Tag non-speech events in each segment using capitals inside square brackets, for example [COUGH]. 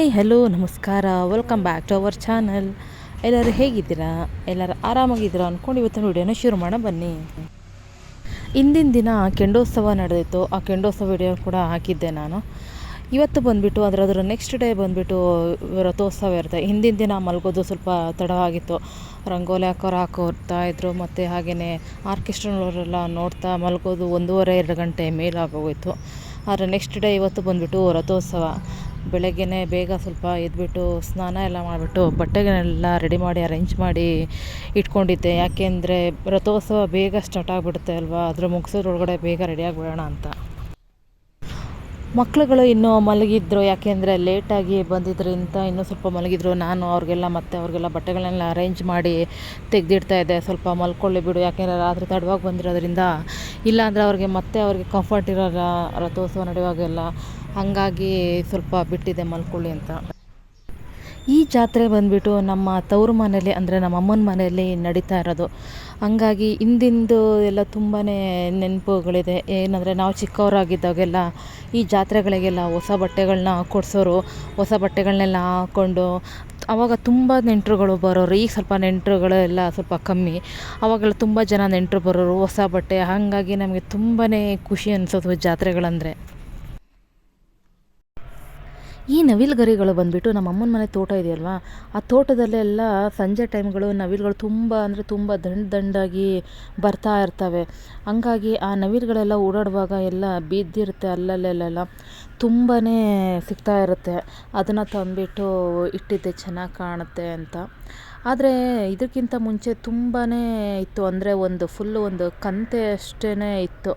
Hi, hello, ನಮಸ್ಕಾರ. Welcome back to our channel ಎಲ್ಲರೂ ಹೇಗಿದ್ದೀರಾ? ಎಲ್ಲರೂ ಆರಾಮಾಗಿದ್ದೀರಾ ಅಂದ್ಕೊಂಡು ಇವತ್ತಿನ ವಿಡಿಯೋನ ಶುರು ಮಾಡೋಣ ಬನ್ನಿ. ಇಂದಿನ ದಿನ ಕೆಂಡೋತ್ಸವ ನಡೆದಿತ್ತು. ಆ ಕೆಂಡೋತ್ಸವ ವಿಡಿಯೋ ಕೂಡ ಹಾಕಿದ್ದೆ ನಾನು. ಇವತ್ತು ಬಂದುಬಿಟ್ಟು ಅದರ ಅದರ ನೆಕ್ಸ್ಟ್ ಡೇ ಬಂದುಬಿಟ್ಟು ರಥೋತ್ಸವ ಇರುತ್ತೆ. ಹಿಂದಿನ ದಿನ ಮಲಗೋದು ಸ್ವಲ್ಪ ತಡವಾಗಿತ್ತು. ರಂಗೋಲಿ ಹಾಕೋರು ಹಾಕೋರ್ತಾ ಇದ್ದರು ಮತ್ತು ಹಾಗೆಯೇ ಆರ್ಕೆಸ್ಟ್ರಾನವರೆಲ್ಲ ನೋಡ್ತಾ ಮಲಗೋದು ಒಂದೂವರೆ, ಎರಡು ಗಂಟೆ ಮೇಲಾಗೋಗಿತ್ತು ಆದರೆ ನೆಕ್ಸ್ಟ್ ಡೇ ಇವತ್ತು ಬಂದುಬಿಟ್ಟು ರಥೋತ್ಸವ. ಬೆಳಗ್ಗೆನೇ ಬೇಗ ಸ್ವಲ್ಪ ಎದ್ಬಿಟ್ಟು ಸ್ನಾನ ಎಲ್ಲ ಮಾಡಿಬಿಟ್ಟು ಬಟ್ಟೆಗಳನ್ನೆಲ್ಲ ರೆಡಿ ಮಾಡಿ ಅರೇಂಜ್ ಮಾಡಿ ಇಟ್ಕೊಂಡಿದ್ದೆ. ಯಾಕೆಂದರೆ ರಥೋತ್ಸವ ಬೇಗ ಸ್ಟಾರ್ಟ್ ಆಗಿಬಿಡುತ್ತೆ ಅಲ್ವಾ? ಅದ್ರ ಮುಗಿಸೋದ್ರೊಳಗಡೆ ಬೇಗ ರೆಡಿ ಆಗಿಬಿಡೋಣ ಅಂತ. ಮಕ್ಕಳುಗಳು ಇನ್ನೂ ಮಲಗಿದ್ರು. ಯಾಕೆಂದರೆ ಲೇಟಾಗಿ ಬಂದಿದ್ದರಿಂದ ಇನ್ನೂ ಸ್ವಲ್ಪ ಮಲಗಿದ್ರು. ನಾನು ಅವ್ರಿಗೆಲ್ಲ ಮತ್ತೆ ಅವ್ರಿಗೆಲ್ಲ ಬಟ್ಟೆಗಳನ್ನೆಲ್ಲ ಅರೇಂಜ್ ಮಾಡಿ ತೆಗೆದಿಡ್ತಾ ಇದ್ದೆ. ಸ್ವಲ್ಪ ಮಲ್ಕೊಳ್ಳಿ ಬಿಡು. ಯಾಕೆಂದರೆ ರಾತ್ರಿ ತಡವಾಗಿ ಬಂದಿರೋದ್ರಿಂದ ಇಲ್ಲಾಂದರೆ ಅವ್ರಿಗೆ ಮತ್ತೆ ಅವ್ರಿಗೆ ಕಂಫರ್ಟ್ ಇರೋಲ್ಲ ರಥೋತ್ಸವ ನಡೆಯುವಾಗೆಲ್ಲ. ಹಾಗಾಗಿ ಸ್ವಲ್ಪ ಬಿಟ್ಟಿದೆ ಮಲ್ಕೊಳ್ಳಿ ಅಂತ. ಈ ಜಾತ್ರೆ ಬಂದುಬಿಟ್ಟು ನಮ್ಮ ತವರು ಮನೇಲಿ ಅಂದರೆ ನಮ್ಮ ಅಮ್ಮನ ಮನೆಯಲ್ಲಿ ನಡೀತಾ ಇರೋದು. ಹಂಗಾಗಿ ಹಿಂದಿಂದು ಎಲ್ಲ ತುಂಬಾ ನೆನಪುಗಳಿದೆ. ಏನಂದರೆ ನಾವು ಚಿಕ್ಕವರಾಗಿದ್ದಾಗೆಲ್ಲ ಈ ಜಾತ್ರೆಗಳಿಗೆಲ್ಲ ಹೊಸ ಬಟ್ಟೆಗಳನ್ನ ಕೊಡಿಸೋರು, ಹೊಸ ಬಟ್ಟೆಗಳನ್ನೆಲ್ಲ ಹಾಕ್ಕೊಂಡು ಆವಾಗ ತುಂಬ ನೆಂಟರುಗಳು ಬರೋರು. ಈಗ ಸ್ವಲ್ಪ ನೆಂಟರುಗಳೆಲ್ಲ ಸ್ವಲ್ಪ ಕಮ್ಮಿ. ಆವಾಗೆಲ್ಲ ತುಂಬ ಜನ ನೆಂಟರು ಬರೋರು, ಹೊಸ ಬಟ್ಟೆ. ಹಾಗಾಗಿ ನಮಗೆ ತುಂಬಾ ಖುಷಿ ಅನಿಸೋದು ಜಾತ್ರೆಗಳಂದರೆ. ಈ ನವಿಲು ಗರಿಗಳು ಬಂದುಬಿಟ್ಟು ನಮ್ಮ ಅಮ್ಮನ ಮನೆ ತೋಟ ಇದೆಯಲ್ವಾ? ಆ ತೋಟದಲ್ಲೆಲ್ಲ ಸಂಜೆ ಟೈಮ್ಗಳು ನವಿಲುಗಳು ತುಂಬ ಅಂದರೆ ತುಂಬ ದಂಡ ದಂಡಾಗಿ ಬರ್ತಾ ಇರ್ತವೆ. ಹಂಗಾಗಿ ಆ ನವಿಲುಗಳೆಲ್ಲ ಓಡಾಡುವಾಗ ಎಲ್ಲ ಬಿದ್ದಿರುತ್ತೆ ಅಲ್ಲಲ್ಲೆಲ್ಲ ತುಂಬಾ ಸಿಗ್ತಾ ಇರುತ್ತೆ. ಅದನ್ನು ತಂದುಬಿಟ್ಟು ಇಟ್ಟಿದ್ದೆ, ಚೆನ್ನಾಗಿ ಕಾಣುತ್ತೆ ಅಂತ. ಆದರೆ ಇದಕ್ಕಿಂತ ಮುಂಚೆ ತುಂಬಾ ಇತ್ತು. ಅಂದರೆ ಒಂದು ಫುಲ್ಲು ಒಂದು ಕಂತೆ ಅಷ್ಟೇ ಇತ್ತು.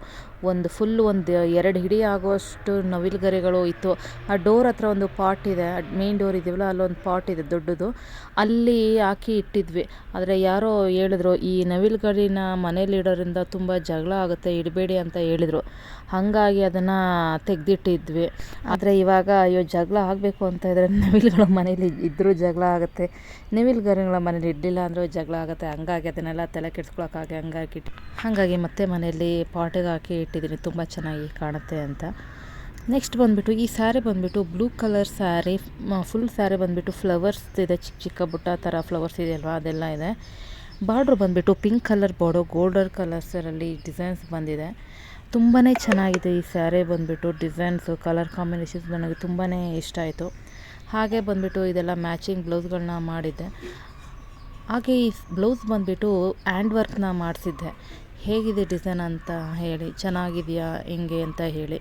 ಒಂದು ಫುಲ್ ಒಂದು ಎರಡು ಹಿಡಿ ಆಗುವಷ್ಟು ನವಿಲುಗರಿಗಳು ಇತ್ತು. ಆ ಡೋರ್ ಹತ್ರ ಒಂದು ಪಾಟ್ ಇದೆ. ಮೇನ್ ಡೋರ್ ಇದೆಯಲ್ಲ, ಅಲ್ಲೊಂದು ಪಾಟ್ ಇದೆ ದೊಡ್ಡದು. ಅಲ್ಲಿ ಹಾಕಿ ಇಟ್ಟಿದ್ವಿ. ಆದರೆ ಯಾರೋ ಹೇಳಿದ್ರು, ಈ ನವಿಲುಗರಿನ ಮನೇಲಿ ಇಡೋದ್ರಿಂದ ತುಂಬ ಜಗಳ ಆಗುತ್ತೆ, ಇಡಬೇಡಿ ಅಂತ ಹೇಳಿದರು. ಹಾಗಾಗಿ ಅದನ್ನು ತೆಗೆದಿಟ್ಟಿದ್ವಿ. ಆದರೆ ಇವಾಗ ಅಯ್ಯೋ, ಜಗಳ ಆಗಬೇಕು ಅಂತ ಇದ್ದರೆ ನವಿಲುಗಳ ಮನೇಲಿ ಇದ್ದರೂ ಜಗಳ ಆಗುತ್ತೆ. ನವಿಲುಗರಿಗಳ ಮನೇಲಿ ಇಡಲಿಲ್ಲ ಅಂದರೂ ಜಗಳ ಆಗುತ್ತೆ. ಹಂಗಾಗಿ ಅದನ್ನೆಲ್ಲ ತಲೆ ಕೆಡ್ಸ್ಕೊಳಕ್ಕಾಗಿ ಹಂಗಾಗಿ ಹಾಗಾಗಿ ಮತ್ತೆ ಮನೆಯಲ್ಲಿ ಪಾಟಿಗೆ ಹಾಕಿ ಇಟ್ಟಿದ್ದೀನಿ ತುಂಬ ಚೆನ್ನಾಗಿ ಕಾಣುತ್ತೆ ಅಂತ. ನೆಕ್ಸ್ಟ್ ಬಂದುಬಿಟ್ಟು, ಈ ಸ್ಯಾರಿ ಬಂದುಬಿಟ್ಟು blue colour sari full sari ಬಂದುಬಿಟ್ಟು ಫ್ಲವರ್ಸ್ ಇದೆ, ಚಿಕ್ಕ ಚಿಕ್ಕ ಬುಟ್ಟ ಥರ ಫ್ಲವರ್ಸ್ ಇದೆಯಲ್ವಾ? ಅದೆಲ್ಲ ಇದೆ. ಬಾರ್ಡ್ರ್ ಬಂದುಬಿಟ್ಟು ಪಿಂಕ್ ಕಲರ್ ಬಾರ್ಡರ್ ಗೋಲ್ಡನ್ ಕಲರ್ಸರಲ್ಲಿ ಡಿಸೈನ್ಸ್ ಬಂದಿದೆ. ತುಂಬಾ ಚೆನ್ನಾಗಿದೆ ಈ ಸ್ಯಾರಿ ಬಂದುಬಿಟ್ಟು ಡಿಸೈನ್ಸು ಕಲರ್ ಕಾಂಬಿನೇಷನ್ಸ್ ನನಗೆ ತುಂಬಾ ಇಷ್ಟ ಆಯಿತು. ಹಾಗೆ ಬಂದುಬಿಟ್ಟು ಇದೆಲ್ಲ ಮ್ಯಾಚಿಂಗ್ ಬ್ಲೌಸ್ಗಳನ್ನ ಮಾಡಿದ್ದೆ. ಹಾಗೆ ಈ ಬ್ಲೌಸ್ ಬಂದುಬಿಟ್ಟು ಹ್ಯಾಂಡ್ ವರ್ಕ್ನ ಮಾಡಿಸಿದ್ದೆ. ಹೇಗಿದೆ ಡಿಸೈನ್ ಅಂತ ಹೇಳಿ, ಚೆನ್ನಾಗಿದೆಯಾ, ಹೆಂಗೆ ಅಂತ ಹೇಳಿ.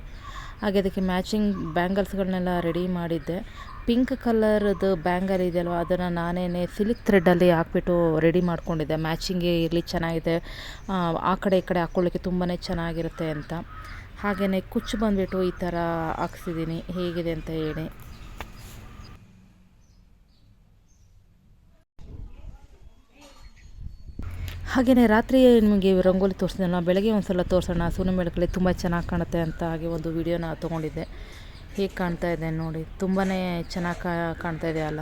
ಹಾಗೆ ಅದಕ್ಕೆ ಮ್ಯಾಚಿಂಗ್ ಬ್ಯಾಂಗಲ್ಸ್ಗಳನ್ನೆಲ್ಲ ರೆಡಿ ಮಾಡಿದ್ದೆ. ಪಿಂಕ್ ಕಲರ್ದು ಬ್ಯಾಂಗಲ್ ಇದೆಯಲ್ವ, ಅದನ್ನು ನಾನೇ ಸಿಲ್ಕ್ ಥ್ರೆಡ್ಡಲ್ಲಿ ಹಾಕ್ಬಿಟ್ಟು ರೆಡಿ ಮಾಡ್ಕೊಂಡಿದ್ದೆ. ಮ್ಯಾಚಿಂಗೇ ಇರಲಿ, ಚೆನ್ನಾಗಿದೆ. ಆ ಕಡೆ ಈ ಕಡೆ ಹಾಕ್ಕೊಳ್ಳಿಕ್ಕೆ ತುಂಬಾ ಚೆನ್ನಾಗಿರುತ್ತೆ ಅಂತ. ಹಾಗೆಯೇ ಕುಚ್ಚು ಬಂದುಬಿಟ್ಟು ಈ ಥರ ಹಾಕ್ಸಿದ್ದೀನಿ, ಹೇಗಿದೆ ಅಂತ ಹೇಳಿ. ಹಾಗೆಯೇ ರಾತ್ರಿ ನಿಮಗೆ ರಂಗೋಲಿ ತೋರಿಸಿದ್ನಲ್ಲ, ಬೆಳಗ್ಗೆ ಒಂದು ಸಲ ತೋರಿಸೋಣ, ಸೂರ್ಯ ಬೆಳಕಲ್ಲಿ ತುಂಬ ಚೆನ್ನಾಗಿ ಕಾಣುತ್ತೆ ಅಂತ ಹಾಗೆ ಒಂದು ವಿಡಿಯೋನ ತೊಗೊಂಡಿದ್ದೆ. ಹೇಗೆ ಕಾಣ್ತಾ ಇದೆ ನೋಡಿ ತುಂಬಾ ಚೆನ್ನಾಗಿ ಕಾಣ್ತಾ ಇದೆ ಅಲ್ಲ.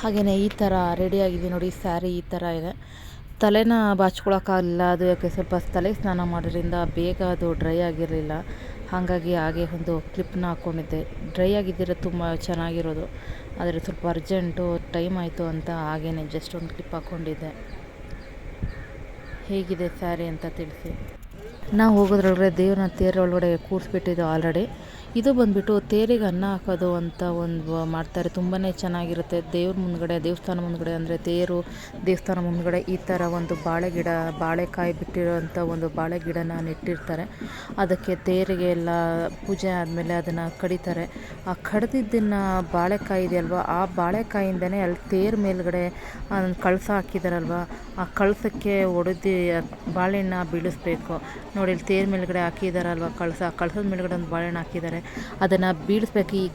ಹಾಗೆಯೇ ಈ ಥರ ರೆಡಿಯಾಗಿದೆ ನೋಡಿ ಸ್ಯಾರಿ ಈ ಥರ ಇದೆ. ತಲೆನ ಬಾಚ್ಕೊಳಕ್ಕಾಗಲಿಲ್ಲ, ಅದು ಯಾಕೆ ಸ್ವಲ್ಪ ತಲೆ ಸ್ನಾನ ಮಾಡೋದ್ರಿಂದ ಬೇಗ ಅದು ಡ್ರೈ ಆಗಿರಲಿಲ್ಲ. ಹಾಗಾಗಿ ಹಾಗೆ ಒಂದು ಕ್ಲಿಪ್ನ ಹಾಕ್ಕೊಂಡಿದ್ದೆ ಡ್ರೈ ಆಗಿದ್ದೀರ ತುಂಬ ಚೆನ್ನಾಗಿರೋದು. ಆದರೆ ಸ್ವಲ್ಪ ಅರ್ಜೆಂಟು ಟೈಮ್ ಆಯಿತು ಅಂತ ಹಾಗೇ ಜಸ್ಟ್ ಒಂದು ಕ್ಲಿಪ್ ಹಾಕ್ಕೊಂಡಿದ್ದೆ ಹೇಗಿದೆ ಸ್ಯಾರಿ ಅಂತ ತಿಳಿಸಿ. ನಾವು ಹೋಗೋದ್ರೊಳಗಡೆ ದೇವ್ರನ್ನ ತೇರು ಒಳಗಡೆ ಕೂರಿಸ್ಬಿಟ್ಟಿದ್ದು ಆಲ್ರೆಡಿ ಇದು ಬಂದುಬಿಟ್ಟು ತೇರಿಗೆ ಅನ್ನ ಹಾಕೋದು ಅಂತ ಒಂದು ಮಾಡ್ತಾರೆ. ತುಂಬಾ ಚೆನ್ನಾಗಿರುತ್ತೆ. ದೇವ್ರ ಮುಂದ್ಗಡೆ, ದೇವಸ್ಥಾನ ಮುಂದ್ಗಡೆ ಅಂದರೆ ತೇರು, ದೇವಸ್ಥಾನ ಮುಂದ್ಗಡೆ ಈ ಥರ ಒಂದು ಬಾಳೆ ಗಿಡ, ಬಾಳೆಕಾಯಿ ಬಿಟ್ಟಿರೋಂಥ ಒಂದು ಬಾಳೆ ಗಿಡನ ನೆಟ್ಟಿರ್ತಾರೆ. ಅದಕ್ಕೆ ತೇರಿಗೆ ಎಲ್ಲ ಪೂಜೆ ಆದಮೇಲೆ ಅದನ್ನು ಕಡಿತಾರೆ. ಆ ಕಡ್ದಿದ್ದನ್ನು ಬಾಳೆಕಾಯಿ ಇದೆಯಲ್ವ, ಆ ಬಾಳೆಕಾಯಿಂದನೇ ಅಲ್ಲಿ ತೇರು ಮೇಲ್ಗಡೆ ಕಳಸ ಹಾಕಿದಾರಲ್ವ, ಆ ಕಳಸಕ್ಕೆ ಒಡೆದು ಬಾಳೆಹಣ್ಣ ಬೀಳಿಸ್ಬೇಕು. ನೋಡಿ, ಇಲ್ಲಿ ತೇರು ಮೇಲ್ಗಡೆ ಹಾಕಿದಾರಲ್ವ ಕಳಸ, ಕಳಸದ ಮೇಲ್ಗಡೆ ಒಂದು ಬಾಳೆಹಣ್ಣು ಹಾಕಿದ್ದಾರೆ ಅದನ್ನು ಬೀಳಿಸ್ಬೇಕು ಈ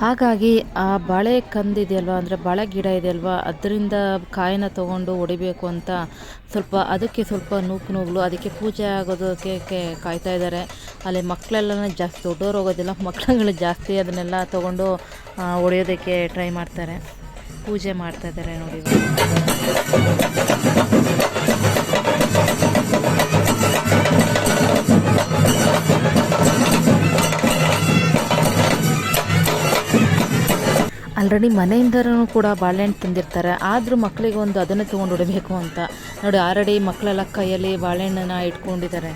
ಹಾಗಾಗಿ ಆ ಬಾಳೆ ಕಂದಿದೆಯಲ್ವ? ಅಂದರೆ ಬಾಳೆ ಗಿಡ ಇದೆಯಲ್ವ? ಅದರಿಂದ ಕಾಯಿನ ತೊಗೊಂಡು ಹೊಡಿಬೇಕು ಅಂತ ಸ್ವಲ್ಪ, ಅದಕ್ಕೆ ಸ್ವಲ್ಪ ನೂಕು ನೂಗ್ಲು ಅದಕ್ಕೆ ಪೂಜೆ ಆಗೋದಕ್ಕೆ ಕಾಯ್ತಾ ಇದ್ದಾರೆ ಅಲ್ಲಿ ಮಕ್ಕಳೆಲ್ಲ ಜಾಸ್ತಿ ದೊಡ್ಡವ್ರು ಹೋಗೋದಿಲ್ಲ ಮಕ್ಕಳುಗಳು ಜಾಸ್ತಿ ಅದನ್ನೆಲ್ಲ ತೊಗೊಂಡು ಹೊಡೆಯೋದಕ್ಕೆ ಟ್ರೈ ಮಾಡ್ತಾರೆ. ಪೂಜೆ ಮಾಡ್ತಾ ಇದ್ದಾರೆ ನೋಡಿ ಆಲ್ರೆಡಿ ಮನೆಯಿಂದನೂ ಕೂಡ ಬಾಳೆಹಣ್ಣು ತಂದಿರ್ತಾರೆ. ಆದರೂ ಮಕ್ಕಳಿಗೆ ಒಂದು ಅದನ್ನೇ ತೊಗೊಂಡು ಹೊಡಿಬೇಕು ಅಂತ. ನೋಡಿ, ಆಲ್ರೆಡಿ ಮಕ್ಕಳೆಲ್ಲ ಕೈಯಲ್ಲಿ ಬಾಳೆಹಣ್ಣನ್ನು ಇಟ್ಕೊಂಡಿದ್ದಾರೆ.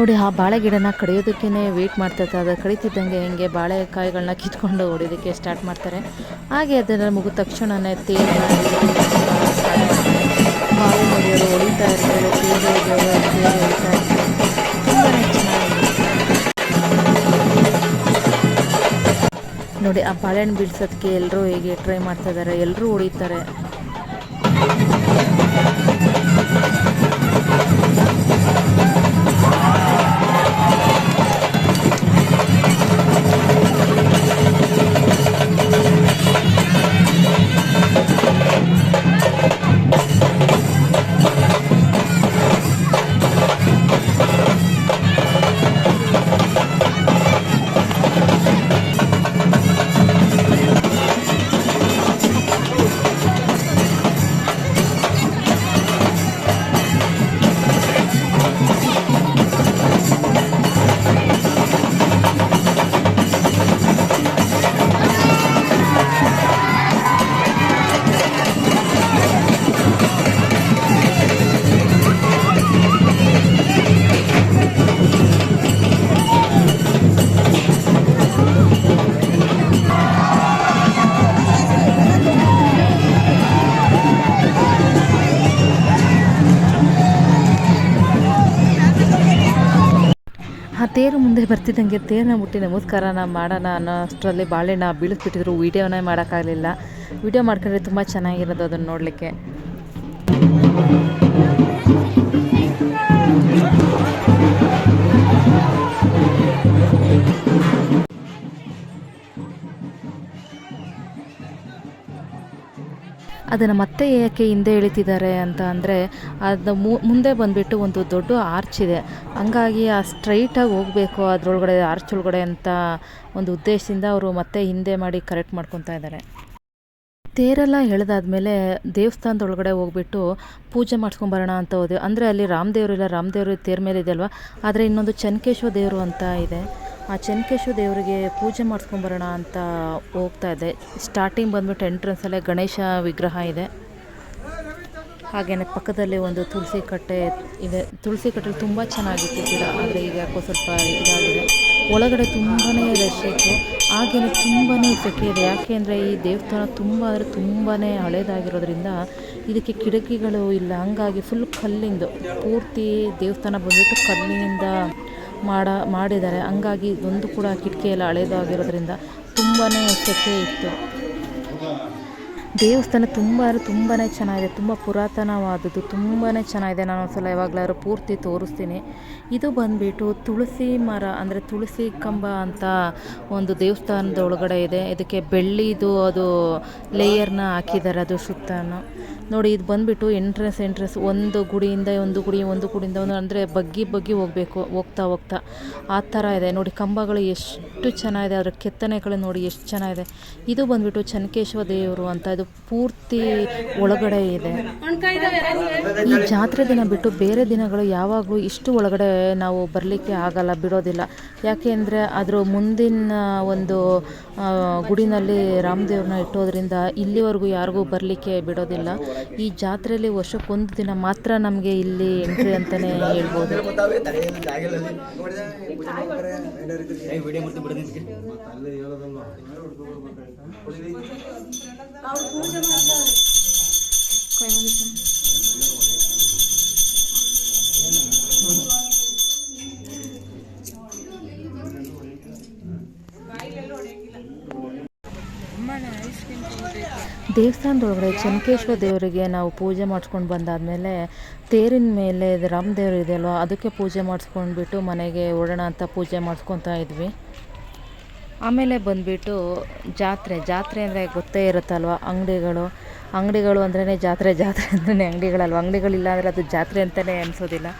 ನೋಡಿ ಆ ಬಾಳೆ ಗಿಡನ ಕಡಿಯೋದಕ್ಕೇ ವೆಯ್ಟ್ ಮಾಡ್ತಾ ಅದು ಕಡಿತಿದ್ದಂಗೆ ಹಿಂಗೆ ಬಾಳೆಕಾಯಿಗಳನ್ನ ಕಿತ್ಕೊಂಡು ಹೊಡಿಯೋದಕ್ಕೆ ಸ್ಟಾರ್ಟ್ ಮಾಡ್ತಾರೆ ಹಾಗೆ ಅದನ್ನು ಮುಗಿದ ತಕ್ಷಣನೇ ತೇರು ಬಾಳೆ ಹೊಡಿತಾ ಇರ್ತಾರೆ ನೋಡಿ ಆ ಬಾಳೆಹಣ್ಣು ಬಿಡ್ಸೋದಕ್ಕೆ ಎಲ್ಲರೂ ಹೇಗೆ ಟ್ರೈ ಮಾಡ್ತಾ ಇದ್ದಾರೆ ಎಲ್ಲರೂ ಹೊಡಿತಾರೆ ಆ ತೇರು ಮುಂದೆ ಬರ್ತಿದ್ದಂಗೆ ತೇರನ್ನ ಮುಟ್ಟಿ ನಮಸ್ಕಾರನ ಮಾಡೋಣ ಅನ್ನೋ ಅಷ್ಟರಲ್ಲಿ ಬಾಳೆಹಣ್ಣ ಬೀಳಿಸ್ಬಿಟ್ಟಿದ್ರು. ವೀಡಿಯೋನೇ ಮಾಡೋಕ್ಕಾಗಲಿಲ್ಲ. ವೀಡಿಯೋ ಮಾಡ್ಕೊಂಡ್ರೆ ತುಂಬ ಚೆನ್ನಾಗಿರೋದು ಅದನ್ನು ನೋಡಲಿಕ್ಕೆ. ಅದನ್ನು ಮತ್ತೆ ಏಕೆ ಹಿಂದೆ ಎಳಿತಿದ್ದಾರೆ ಅಂತ ಅಂದರೆ, ಅದು ಮುಂದೆ ಬಂದುಬಿಟ್ಟು ಒಂದು ದೊಡ್ಡ ಆರ್ಚ್ ಇದೆ. ಹಂಗಾಗಿ ಆ ಸ್ಟ್ರೈಟಾಗಿ ಹೋಗಬೇಕು ಅದರೊಳಗಡೆ ಆರ್ಚ್ ಒಳಗಡೆ ಅಂತ ಒಂದು ಉದ್ದೇಶದಿಂದ ಅವರು ಮತ್ತೆ ಹಿಂದೆ ಮಾಡಿ ಕರೆಕ್ಟ್ ಮಾಡ್ಕೊತಾ ಇದ್ದಾರೆ. ತೇರೆಲ್ಲ ಎಳೆದಾದ್ಮೇಲೆ ದೇವಸ್ಥಾನದ ಒಳಗಡೆ ಹೋಗ್ಬಿಟ್ಟು ಪೂಜೆ ಮಾಡಿಸ್ಕೊಂಬರೋಣ ಅಂತ ಹೋದೆ. ಅಂದರೆ ಅಲ್ಲಿ ರಾಮದೇವರು ಇಲ್ಲ, ರಾಮದೇವರು ತೇರ್ ಮೇಲೆ ಇದೆ ಅಲ್ವಾ? ಆದರೆ ಇನ್ನೊಂದು ಚನ್ನಕೇಶ್ವರ ದೇವರು ಅಂತ ಇದೆ. ಆ ಚೆನ್ನಕೇಶವ ದೇವರಿಗೆ ಪೂಜೆ ಮಾಡಿಸ್ಕೊಂಬರೋಣ ಅಂತ ಹೋಗ್ತಾ ಇದ್ದೆ. ಸ್ಟಾರ್ಟಿಂಗ್ ಬಂದ್ಬಿಟ್ಟು ಎಂಟ್ರೆನ್ಸಲ್ಲೇ ಗಣೇಶ ವಿಗ್ರಹ ಇದೆ. ಹಾಗೆಯೇ ಪಕ್ಕದಲ್ಲಿ ಒಂದು ತುಳಸಿ ಕಟ್ಟೆ ಇದೆ. ತುಳಸಿ ಕಟ್ಟೆ ತುಂಬ ಚೆನ್ನಾಗಿತ್ತು ಗಿಡ. ಆದರೆ ಈಗ ಯಾಕೋ ಸ್ವಲ್ಪ ಇದಾಗಿದೆ. ಒಳಗಡೆ ತುಂಬಾ ರಶ್ ಇತ್ತು ಹಾಗೆಯೇ ತುಂಬಾ ಸೆಕೆ ಇದೆ. ಯಾಕೆ ಅಂದರೆ ಈ ದೇವಸ್ಥಾನ ತುಂಬ ಅಂದರೆ ತುಂಬಾ ಹಳೇದಾಗಿರೋದ್ರಿಂದ ಇದಕ್ಕೆ ಕಿಟಕಿಗಳು ಇಲ್ಲ. ಹಂಗಾಗಿ ಫುಲ್ ಕಲ್ಲಿಂದು. ಪೂರ್ತಿ ದೇವಸ್ಥಾನ ಬಂದ್ಬಿಟ್ಟು ಕಲ್ಲಿನಿಂದ ಮಾಡ ಮಾಡಿದ್ದಾರೆ. ಹಂಗಾಗಿ ಒಂದು ಕೂಡ ಕಿಟಕಿ ಎಲ್ಲ ಹಳೇದಾಗಿರೋದ್ರಿಂದ ತುಂಬಾ ಸೆಕೆ ಇತ್ತು. ದೇವಸ್ಥಾನ ತುಂಬ ತುಂಬಾ ಚೆನ್ನಾಗಿದೆ. ತುಂಬ ಪುರಾತನವಾದದ್ದು ತುಂಬಾ ಚೆನ್ನಾಗಿದೆ. ನಾನು ಒಂದ್ಸಲ ಯಾವಾಗಲಾದ್ರೂ ಪೂರ್ತಿ ತೋರಿಸ್ತೀನಿ. ಇದು ಬಂದುಬಿಟ್ಟು ತುಳಸಿ ಮರ ಅಂದರೆ ತುಳಸಿ ಕಂಬ ಅಂತ ಒಂದು ದೇವಸ್ಥಾನದ ಒಳಗಡೆ ಇದೆ. ಇದಕ್ಕೆ ಬೆಳ್ಳಿದು ಅದು ಲೇಯರ್ನ ಹಾಕಿದ್ದಾರೆ. ಅದು ಸುತ್ತಾನು ನೋಡಿ, ಇದು ಬಂದುಬಿಟ್ಟು ಎಂಟ್ರೆನ್ಸ್ ಎಂಟ್ರೆನ್ಸ್ ಒಂದು ಗುಡಿಯಿಂದ ಒಂದು ಗುಡಿ, ಒಂದು ಗುಡಿಯಿಂದ ಒಂದು ಅಂದರೆ ಬಗ್ಗಿ ಬಗ್ಗಿ ಹೋಗಬೇಕು, ಹೋಗ್ತಾ ಹೋಗ್ತಾ. ಆ ಥರ ಇದೆ. ನೋಡಿ, ಕಂಬಗಳು ಎಷ್ಟು ಚೆನ್ನಾಗಿದೆ. ಅದರ ಕೆತ್ತನೆಗಳು ನೋಡಿ, ಎಷ್ಟು ಚೆನ್ನಾಗಿದೆ. ಇದು ಬಂದುಬಿಟ್ಟು ಚನ್ಕೇಶ್ವರ ದೇವರು ಅಂತ. ಇದು ಪೂರ್ತಿ ಒಳಗಡೆ ಇದೆ. ಈ ಜಾತ್ರೆ ದಿನ ಬಿಟ್ಟು ಬೇರೆ ದಿನಗಳು ಯಾವಾಗಲೂ ಇಷ್ಟು ಒಳಗಡೆ ನಾವು ಬರಲಿಕ್ಕೆ ಆಗಲ್ಲ, ಬಿಡೋದಿಲ್ಲ. ಯಾಕೆ ಅಂದರೆ, ಅದ್ರ ಮುಂದಿನ ಒಂದು ಗುಡಿನಲ್ಲಿ ರಾಮದೇವ್ರನ್ನ ಇಟ್ಟೋದ್ರಿಂದ ಇಲ್ಲಿವರೆಗೂ ಯಾರಿಗೂ ಬರಲಿಕ್ಕೆ ಬಿಡೋದಿಲ್ಲ. ಈ ಜಾತ್ರೆಯಲ್ಲಿ ವರ್ಷಕ್ಕೊಂದು ದಿನ ಮಾತ್ರ ನಮಗೆ ಇಲ್ಲಿ ಎಂಟ್ರಿ ಅಂತಲೇ ಹೇಳ್ಬೋದು. ದೇವಸ್ಥಾನದೊಳಗಡೆ ಚೆನ್ನಕೇಶ್ವರ ದೇವರಿಗೆ ನಾವು ಪೂಜೆ ಮಾಡಿಸ್ಕೊಂಡು ಬಂದಾದಮೇಲೆ ತೇರಿನ ಮೇಲೆ ಇದು ರಾಮ ದೇವರು ಇದೆಯಲ್ವ, ಅದಕ್ಕೆ ಪೂಜೆ ಮಾಡಿಸ್ಕೊಂಡ್ಬಿಟ್ಟು ಮನೆಗೆ ಓಡೋಣ ಅಂತ ಪೂಜೆ ಮಾಡಿಸ್ಕೊತಾ ಇದ್ವಿ. ಆಮೇಲೆ ಬಂದುಬಿಟ್ಟು ಜಾತ್ರೆ ಜಾತ್ರೆ ಅಂದರೆ ಗೊತ್ತೇ ಇರುತ್ತಲ್ವ, ಅಂಗಡಿಗಳು ಅಂಗಡಿಗಳು ಅಂದ್ರೇ ಜಾತ್ರೆ ಜಾತ್ರೆ ಅಂದ್ರೇ ಅಂಗಡಿಗಳಲ್ವ ಅಂಗಡಿಗಳಿಲ್ಲ ಅಂದರೆ ಅದು ಜಾತ್ರೆ ಅಂತಲೇ ಅನಿಸೋದಿಲ್ಲ.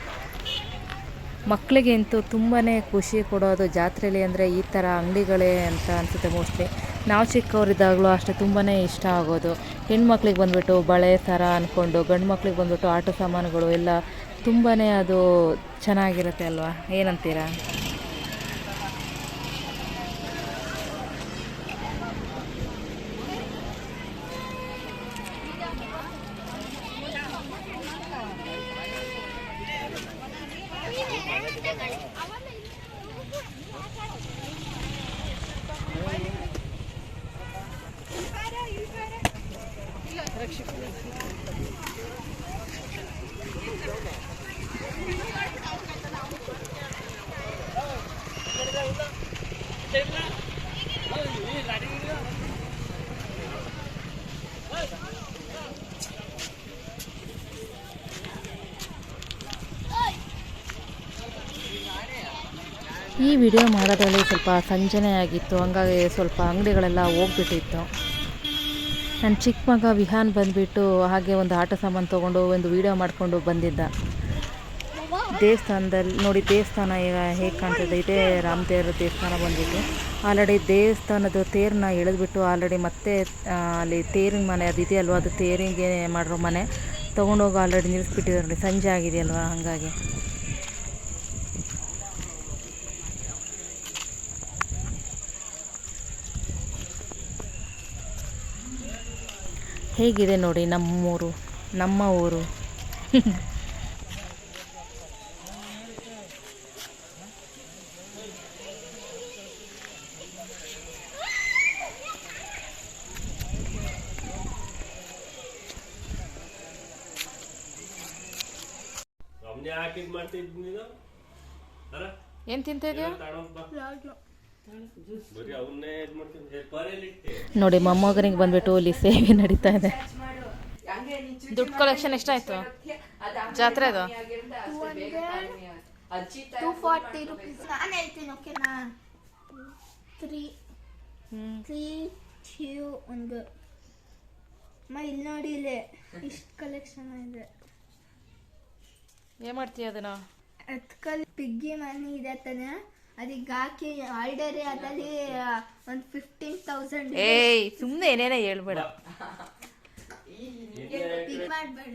ಮಕ್ಕಳಿಗಂತೂ ತುಂಬಾ ಖುಷಿ ಕೊಡೋದು ಜಾತ್ರೆಯಲ್ಲಿ ಅಂದರೆ ಈ ಥರ ಅಂಗಡಿಗಳೇ ಅಂತ ಅನಿಸುತ್ತೆ ಮೋಸ್ಟ್ಲಿ ನಾವು ಚಿಕ್ಕವರಿದ್ದಾಗಲೂ ಅಷ್ಟೇ ತುಂಬಾ ಇಷ್ಟ ಆಗೋದು. ಹೆಣ್ಮಕ್ಳಿಗೆ ಬಂದುಬಿಟ್ಟು ಬಳೆ ಸರ ಅಂದ್ಕೊಂಡು ಗಂಡು ಮಕ್ಳಿಗೆ ಬಂದುಬಿಟ್ಟು ಆಟ ಸಾಮಾನುಗಳು, ಎಲ್ಲ ತುಂಬಾ ಅದು ಚೆನ್ನಾಗಿರುತ್ತೆ ಅಲ್ವಾ? ಏನಂತೀರಾ? ಈ ವಿಡಿಯೋ ಮಾಡೋದ್ರಲ್ಲಿ ಸ್ವಲ್ಪ ಸಂಜನೆ ಆಗಿತ್ತು. ಹಂಗಾಗಿ ಸ್ವಲ್ಪ ಅಂಗಡಿಗಳೆಲ್ಲ ಹೋಗ್ಬಿಟ್ಟಿತ್ತು. ನನ್ನ ಚಿಕ್ಕ ಮಗ ವಿಹಾನ್ ಬಂದುಬಿಟ್ಟು ಹಾಗೆ ಒಂದು ಆಟ ಸಾಮಾನು ತೊಗೊಂಡು ಒಂದು ವಿಡಿಯೋ ಮಾಡಿಕೊಂಡು ಬಂದಿದ್ದ. ದೇವಸ್ಥಾನದಲ್ಲಿ ನೋಡಿ ದೇವಸ್ಥಾನ ಈಗ ಹೇಗೆ ಕಾಣ್ತದೆ. ಇದೇ ರಾಮದೇವರ ದೇವಸ್ಥಾನ ಬಂದಿತ್ತು ಆಲ್ರೆಡಿ ದೇವಸ್ಥಾನದ ತೇರನ್ನ ಎಳೆದ್ಬಿಟ್ಟು ಆಲ್ರೆಡಿ ಮತ್ತೆ ಅಲ್ಲಿ ತೇರಿನ ಮನೆ ಅದು ಇದೆಯಲ್ವ? ಅದು ತೇರಿಗೆ ಮಾಡಿರೋ ಮನೆ. ತೊಗೊಂಡೋಗಿ ಆಲ್ರೆಡಿ ನಿಲ್ಲಿಸ್ಬಿಟ್ಟಿದ್ದಾರೆ ಸಂಜೆ ಆಗಿದೆಯಲ್ವ ಹಾಗಾಗಿ. ಹೇಗಿದೆ ನೋಡಿ ನಮ್ಮೂರು ನಮ್ಮ ಊರು. ಏನ್ ತಿಂತ ಇದೆಯಾ? ನೋಡಿ ಮೊಮ್ಮಗನಿಗೆ ಬಂದ್ಬಿಟ್ಟು ಇಲ್ಲಿ ಸೇವೆ ನಡೀತಾ ಇದೆ. ದುಡ್ಡು ಕಲೆಕ್ಷನ್ ಎಷ್ಟಾಯ್ತು? ಜಾತ್ರೆ ಅದು? ಟೂ ಫಾರ್ಟಿ ರುಪೀಸ್ ನಾನು ಹೇಳ್ತೀನಿ ಓಕೆನಾ ತ್ರೀ ತ್ರೀ ಟ್ಯೂ ಒಂದು. ಅಮ್ಮ ಇಲ್ಲಿ ನೋಡಿ ಇಲ್ಲಿ ಇಷ್ಟು ಕಲೆಕ್ಷನ್ ಇದೆ. ಏನು ಮಾಡ್ತೀಯ ಅದನ್ನ? ಅದ್ಕಲ್ಲಿ ಪಿಗ್ಗಿ ಮನಿ ಇದೆ ತಾನೆ. ಅದಕ್ಕೆ ಹಾಕಿ ಆಲ್ರೆಡಿ ಅದಲ್ಲಿ ಒಂದು ಫಿಫ್ಟೀನ್ ತೌಸಂಡ್ ಏಯ್ ಸುಮ್ಮನೆ ಏನೇನೋ ಹೇಳ್ಬೇಡ. ಇದು ಮಾಡಬೇಡ.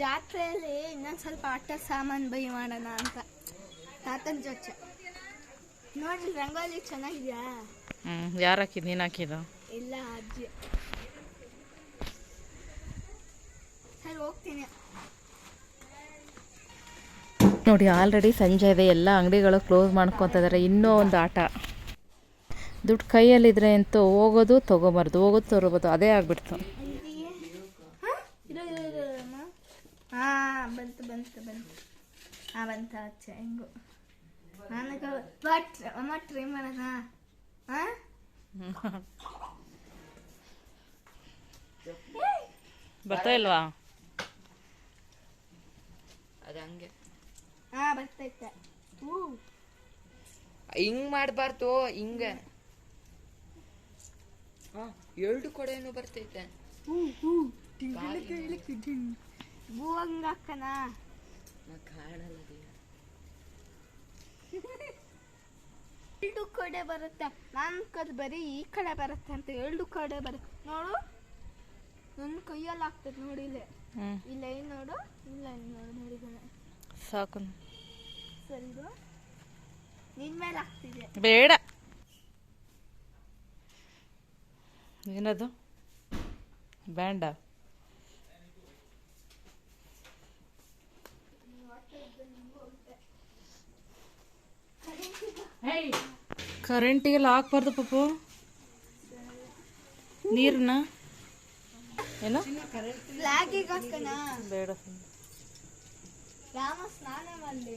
ಜಾತ್ರೆಯಲ್ಲಿ ಇನ್ನೊಂದು ಸ್ವಲ್ಪ ಆಟ ಸಾಮಾನು ಬೈ ಮಾಡೋಣ ಅಂತ. ತಾತನ ಜೊತೆ. ನೋಡಿ ರಂಗೋಲಿ ಚೆನ್ನಾಗಿದ್ಯಾ? ಹ್ಞೂ ಯಾರು ಹಾಕಿದ್ ನೀನು ಹಾಕಿದ ಇಲ್ಲ ಅಜ್ಜಿ. ಸರಿ ಹೋಗ್ತೀನಿ. ನೋಡಿ ಆಲ್ರೆಡಿ ಸಂಜೆ ಇದೆ ಎಲ್ಲ ಅಂಗಡಿಗಳು ಕ್ಲೋಸ್ ಮಾಡ್ಕೊತ ಇದ್ದಾರೆ ಇನ್ನೂ ಒಂದು ಆಟ. ದುಡ್ಡು ಕೈಯಲ್ಲಿದ್ರೆ ಅಂತೂ ಹೋಗೋದು ತೊಗೊಬಾರ್ದು ಹೋಗೋದು ತಗೋಬೋದು ಅದೇ ಆಗ್ಬಿಡ್ತು. ಇಲ್ಲಿಗೆ ಹಾಂ ಇರೋ ಇರೋ ಇರೋ ಅಮ್ಮ ಹಾಂ ಬಂತು ಬಂತು ಬಂತು. ಹಾಂ ಬಂತು ಅಚ್ಚ ಹೆಂಗು. ನನಗೆ ಬಟ್ ಅಮ್ಮ ಟ್ರೈ ಮಾಡೋಣ ಹಾಂ? ಬರ್ತಾ ಇಲ್ವಾ? ಹಾಂ ಬರ್ತೈತೆ. ಹೂ ಹಿಂಗ್ ಮಾಡಬಾರ್ದು ಹಿಂಗ. ಹಾ ಎರಡು ಕಡೆನೂ ಬರ್ತೈತೆ. ಹೂ ತಿಂಗಳಿಗೆ ಹೂ ಕಾಣಲ್ಲ [LAUGHS] ಎರಡು ಕಡೆ ಬರುತ್ತೆ. ನನ್ನ ಕದ್ ಬರೀ ಈ ಕಡೆ ಬರುತ್ತೆ ಅಂತ ಎರಡು ಕಡೆ ಬರುತ್ತೆ. ನೋಡು. ನನ್ನ ಕೈಯಲ್ಲಿ ಆಗ್ತದೆ ನೋಡಿ ಇಲ್ಲಿ. ಇಲ್ಲ ಏನ್ ನೋಡು. ಇಲ್ಲ ನೋಡು ನೋಡಿದ್ದಾನೆ ಸಾಕು. ಬೇಡ. ಏನದು? ಬ್ಯಾಂಡ? ಕರೆಂಟಿಗೆಲ್ಲ ಹಾಕ್ಬಾರ್ದು ಪಾಪು. ನೀರನ್ನ ಏನು? ಬೇಡ. ರಾಮ ಸ್ನಾನ ಮಾಡಲಿ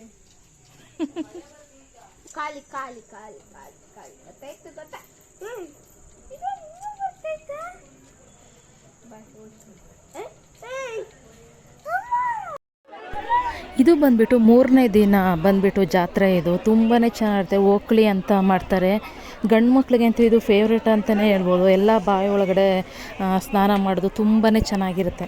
[LAUGHS] ಖಾಲಿ ಖಾಲಿ ಖಾಲಿ ಖಾಲಿ ಖಾಲಿ. ಗೊತ್ತಾಯ್ತು ಗೊತ್ತಾ ಇದು ಬಂದ್ಬಿಟ್ಟು ಮೂರನೇ ದಿನ ಬಂದ್ಬಿಟ್ಟು ಜಾತ್ರೆ ಇದು. ತುಂಬಾ ಚೆನ್ನಾಗಿರುತ್ತೆ. ಓಕ್ಳಿ ಅಂತ ಮಾಡ್ತಾರೆ. ಗಂಡು ಮಕ್ಳಿಗಂತೂ ಇದು ಫೇವ್ರೇಟ್ ಅಂತಲೇ ಹೇಳ್ಬೋದು. ಎಲ್ಲ ಬಾಯಿ ಒಳಗಡೆ ಸ್ನಾನ ಮಾಡೋದು ತುಂಬಾ ಚೆನ್ನಾಗಿರುತ್ತೆ.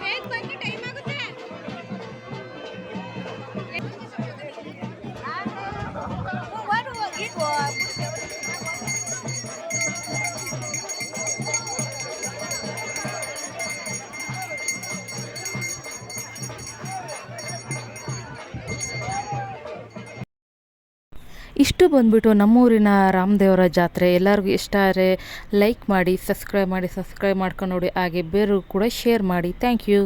ಇಷ್ಟು ಬಂದ್ಬಿಟ್ಟು ನಮ್ಮೂರಿನ ರಾಮದೇವರ ಜಾತ್ರೆ ಎಲ್ಲರಿಗೂ ಇಷ್ಟ ಆದರೆ ಲೈಕ್ ಮಾಡಿ ಸಬ್ಸ್ಕ್ರೈಬ್ ಮಾಡಿ ಸಬ್ಸ್ಕ್ರೈಬ್ ಮಾಡ್ಕೊಂಡು ನೋಡಿ, ಹಾಗೆ ಬೇರೆ ಕೂಡ ಶೇರ್ ಮಾಡಿ. Thank you